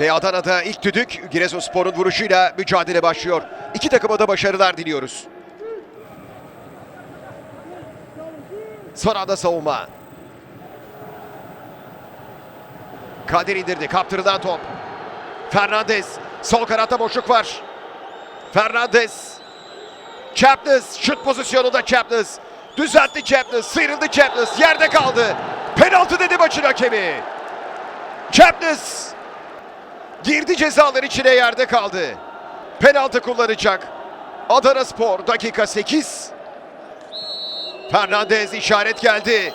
Ve Adana'da ilk düdük Giresunspor'un vuruşuyla mücadele başlıyor. İki takıma da başarılar diliyoruz. Son anda savunma. Kadir indirdi. Kaptırılan top. Fernandez. Sol kanatta boşluk var. Fernandez. Chapness. Şut pozisyonunda Chapness. Düzeltti Chapness. Sıyrıldı Chapness. Yerde kaldı. Penaltı dedi maçın hakemi. Chapness. Girdi cezalar içine yerde kaldı. Penaltı kullanacak. Adana Spor dakika 8. Fernandez işaret geldi.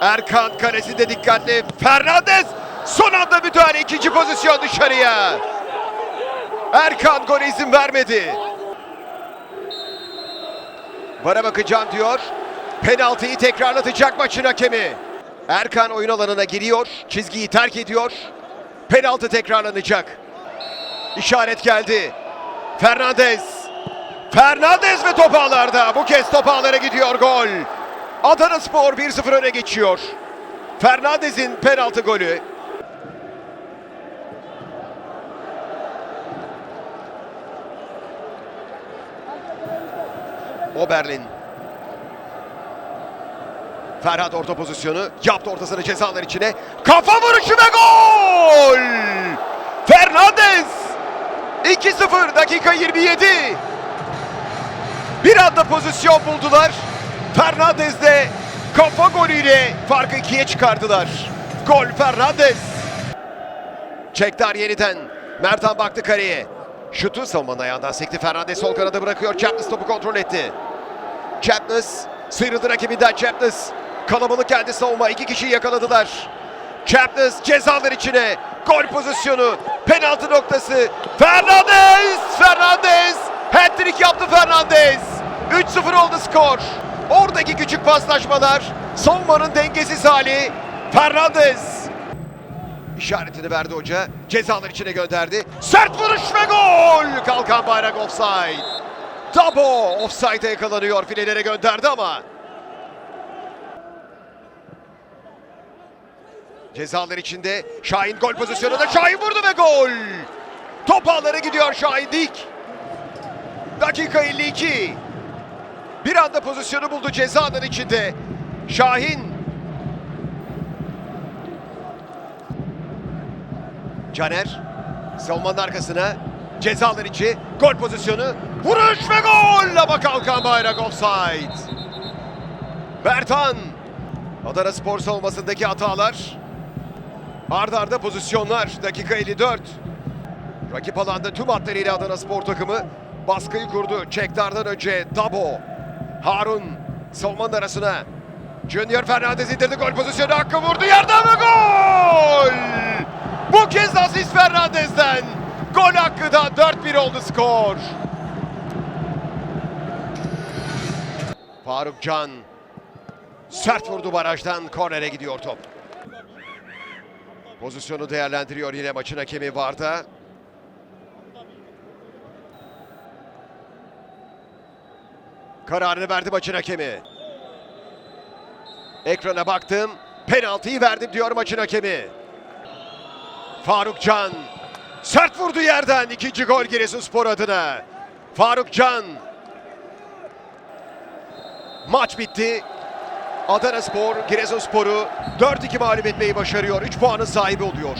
Erkan kalesinde dikkatli. Fernandez son anda müdahale ikinci pozisyon dışarıya. Erkan gole izin vermedi. Vara bakacağım diyor. Penaltıyı tekrarlatacak maçın hakemi. Erkan oyun alanına giriyor. Çizgiyi terk ediyor. Penaltı tekrarlanacak. İşaret geldi. Fernandez. Fernandez ve top ağlarda. Bu kez top ağlara gidiyor gol. Adana Spor 1-0 öne geçiyor. Fernandez'in penaltı golü. Oberlin. Ferhat orta pozisyonu yaptı ortasını cezalar içine. Kafa vuruşu ve gol! Fernandez! 2-0 dakika 27. Bir anda pozisyon buldular. Fernandez de kafa golüyle farkı ikiye çıkardılar. Gol Fernandez. Çektar yeniden. Mertan baktı kareye. Şutu savunmanın ayağından sekti. Fernandez sol kanada bırakıyor. Chapness topu kontrol etti. Chapness sıyrıldı rakibinden Chapness. Kalabalık geldi savunma. İki kişiyi yakaladılar. Chapness cezalar içine. Gol pozisyonu. Penaltı noktası. Fernandez! Fernandez! Hat-trick yaptı Fernandez. 3-0 oldu skor. Oradaki küçük paslaşmalar. Savunmanın dengesiz hali. Fernandez. İşaretini verdi hoca. Cezalar içine gönderdi. Sert vuruş ve gol! Kalkan bayrak offside. Dabo offside'e yakalanıyor. Filelere gönderdi ama. Cezalar içinde Şahin gol pozisyonunda Şahin vurdu ve gol. Top ağlara gidiyor Şahin Dik. Dakika 52. Bir anda pozisyonu buldu cezanın içinde. Şahin. Caner savunmanın arkasına cezalar içi gol pozisyonu vuruş ve gol ama kalkan bayrak offside. Bertan Adana Spor savunmasındaki hatalar arda arda pozisyonlar dakika 54. Rakip alanda tüm hatlarıyla Adana Spor takımı baskıyı kurdu. Çektar'dan önce Dabo. Harun savunmanın arasına. Junior Fernandez indirdi gol pozisyonu hakkı vurdu yerden ve gol! Bu kez asist Fernandez'den. Gol hakkı da 4-1 oldu skor. Faruk Can sert vurdu barajdan kornere gidiyor top. Pozisyonu değerlendiriyor yine maçın hakemi Varda. Kararını verdi maçın hakemi. Ekrana baktım. Penaltıyı verdim diyor maçın hakemi. Faruk Can. Sert vurdu yerden. ikinci gol Giresunspor adına. Faruk Can. Maç bitti. Adana Spor, Giresunspor'u 4-2 mağlup etmeyi başarıyor. 3 puanın sahibi oluyor.